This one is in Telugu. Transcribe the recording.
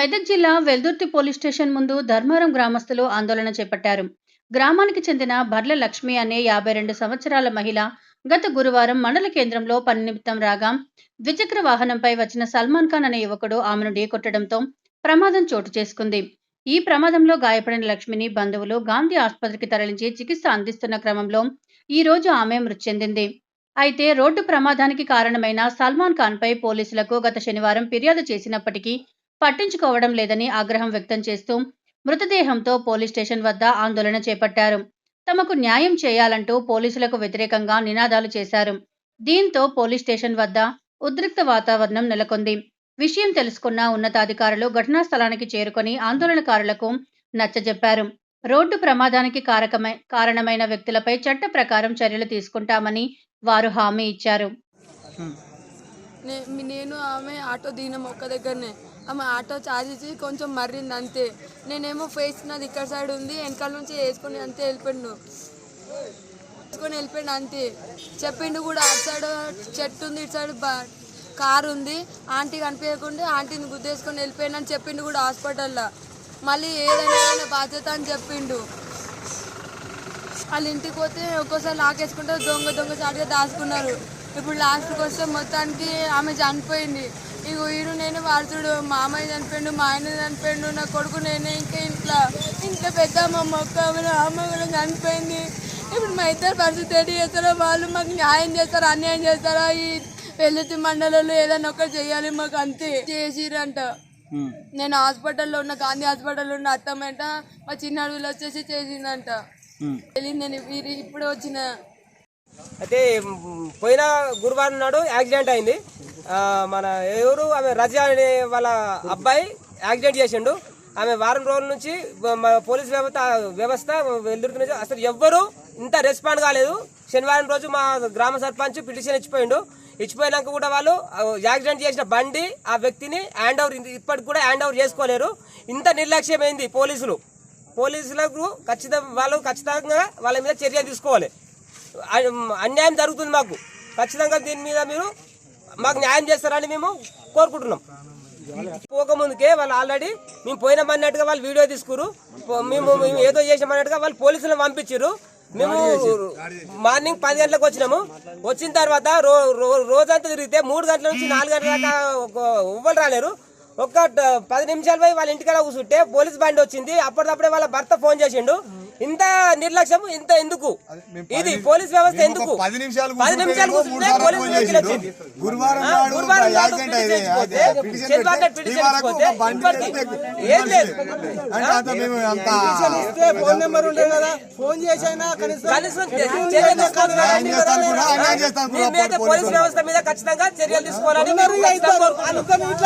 మెదక్ జిల్లా వెల్దుర్తి పోలీస్ స్టేషన్ ముందు ధర్మారం గ్రామస్తులు ఆందోళన చేపట్టారు. గ్రామానికి చెందిన బర్ల లక్ష్మి అనే యాభై రెండు సంవత్సరాల మహిళ గత గురువారం మండల కేంద్రంలో పని నిమిత్తం రాగా ద్విచక్ర వాహనంపై వచ్చిన సల్మాన్ ఖాన్ అనే యువకుడు ఆమెను ఢీకొట్టడంతో ప్రమాదం చోటు చేసుకుంది. ఈ ప్రమాదంలో గాయపడిన లక్ష్మిని బంధువులు గాంధీ ఆసుపత్రికి తరలించి చికిత్స అందిస్తున్న క్రమంలో ఈ రోజు ఆమె మృతి చెందింది. అయితే రోడ్డు ప్రమాదానికి కారణమైన సల్మాన్ ఖాన్పై పోలీసులకు గత శనివారం ఫిర్యాదు చేసినప్పటికీ పట్టించుకోవడం లేదని ఆగ్రహం వ్యక్తం చేస్తూ మృతదేహంతో పోలీస్ స్టేషన్ వద్ద ఆందోళన చేపట్టారు. తమకు న్యాయం చేయాలంటూ పోలీసులకు వ్యతిరేకంగా నినాదాలు చేశారు. దీంతో పోలీస్ స్టేషన్ వద్ద ఉద్రిక్త వాతావరణం నెలకొంది. విషయం తెలుసుకున్న ఉన్నతాధికారులు ఘటనా స్థలానికి చేరుకొని ఆందోళనకారులకు నచ్చజెప్పారు. రోడ్డు ప్రమాదానికి కారకమై కారణమైన వ్యక్తులపై చట్ట ప్రకారం చర్యలు తీసుకుంటామని వారు హామీ ఇచ్చారు. నేను ఆమె ఆటో దిగినాం ఒక్క దగ్గరనే. ఆమె ఆటో ఛార్జ్ ఇచ్చి కొంచెం మర్రింది అంతే. నేనేమో ఫేస్ నాది ఇక్కడ సైడ్ ఉంది వెనకాల నుంచి వేసుకొని అంతే వెళ్ళిపోయిండు. వేసుకొని వెళ్ళిపోయిండు అంతే. చెప్పిండు కూడా అటు సైడ్ చెట్టు ఉంది ఇటు సైడ్ బా కారు ఉంది. ఆంటీ కనిపించకుండా ఆంటీని గుద్దేసుకొని వెళ్ళిపోయిండు అని చెప్పిండు కూడా హాస్పిటల్లో. మళ్ళీ ఏదైనా బాధ్యత అని చెప్పిండు. వాళ్ళ ఇంటికి పోతే ఒక్కోసారి లాకేసుకుంటే దొంగ దొంగ చాటుగా దాచుకున్నారు. ఇప్పుడు లాస్ట్కి వస్తే మొత్తానికి ఆమె చనిపోయింది. ఇగో ఈరు నేను వాడుతుడు మా అమ్మాయి చనిపోయిండు మా ఆయన చనిపోయిండు నా కొడుకు నేనే ఇంకా ఇంట్లో ఇంట్లో పెద్ద అమ్మ మొక్క అమ్మ కూడా చనిపోయింది. ఇప్పుడు మా ఇద్దరు పరిస్థితి ఏంటి చేస్తారో వాళ్ళు మాకు న్యాయం చేస్తారా అన్యాయం చేస్తారా? ఈ పెళ్ళితి మండలంలో ఏదైనా ఒకటి చేయాలి మాకు అంతే. చేసిరంట. నేను హాస్పిటల్లో ఉన్న గాంధీ హాస్పిటల్లో ఉన్న అత్తమ్మట మా చిన్న అడవిలో వచ్చేసి చేసిందంట. తెలియదు నేను వీరి ఇప్పుడు వచ్చిన. అయితే పోయిన గురువారం నాడు యాక్సిడెంట్ అయింది. మన ఎవరు? ఆమె రజా అనే వాళ్ళ అబ్బాయి యాక్సిడెంట్ చేసిండు. ఆమె వారం రోజుల నుంచి పోలీస్ వ్యవస్థ వ్యవస్థ వెళ్తున్న అసలు ఎవ్వరూ ఇంత రెస్పాండ్ కాలేదు. శనివారం రోజు మా గ్రామ సర్పంచ్ పిటిషన్ ఇచ్చిపోయిండు. ఇచ్చిపోయినాక కూడా వాళ్ళు యాక్సిడెంట్ చేసిన బండి ఆ వ్యక్తిని హ్యాండ్ ఓవర్ ఇప్పటికి కూడా హ్యాండ్ ఓవర్ చేసుకోలేరు. ఇంత నిర్లక్ష్యమైంది పోలీసులు? పోలీసులకు ఖచ్చితంగా వాళ్ళు ఖచ్చితంగా వాళ్ళ మీద చర్య తీసుకోవాలి. అన్యాయం జరుగుతుంది మాకు. ఖచ్చితంగా దీని మీద మీరు మాకు న్యాయం చేస్తారని మేము కోరుకుంటున్నాం. పోకముందుకే వాళ్ళు ఆల్రెడీ మేము పోయినామన్నట్టుగా వాళ్ళు వీడియో తీసుకురు. పో- మేము మేము ఏదో చేసామన్నట్టుగా వాళ్ళు పోలీసులను పంపించారు మేము మార్నింగ్ పది గంటలకు వచ్చినాము. వచ్చిన తర్వాత రో రోజంతా తిరిగితే మూడు గంటల నుంచి నాలుగు గంటల దాకా ఒక- ఎవ్వరు రాలేరు. ఒక్క పది నిమిషాలు పోయి వాళ్ళ ఇంటికాడ కూర్చుంటే పోలీస్ బండి వచ్చింది. అప్పటికప్పుడే వాళ్ళ భర్త ఫోన్ చేసిండు. ఇంత నిర్లక్ష్యం ఇంత ఎందుకు? ఇది పోలీస్ వ్యవస్థ ఎందుకు? పది నిమిషాలు పది కూర్చుంటే పోలీస్ ఫోన్. గురువారం గురువారం ఏం లేదు. నెంబర్ ఉండే కదా? ఫోన్ చేసైనా కనీసం పోలీస్ వ్యవస్థ మీద ఖచ్చితంగా చర్యలు తీసుకోవాలని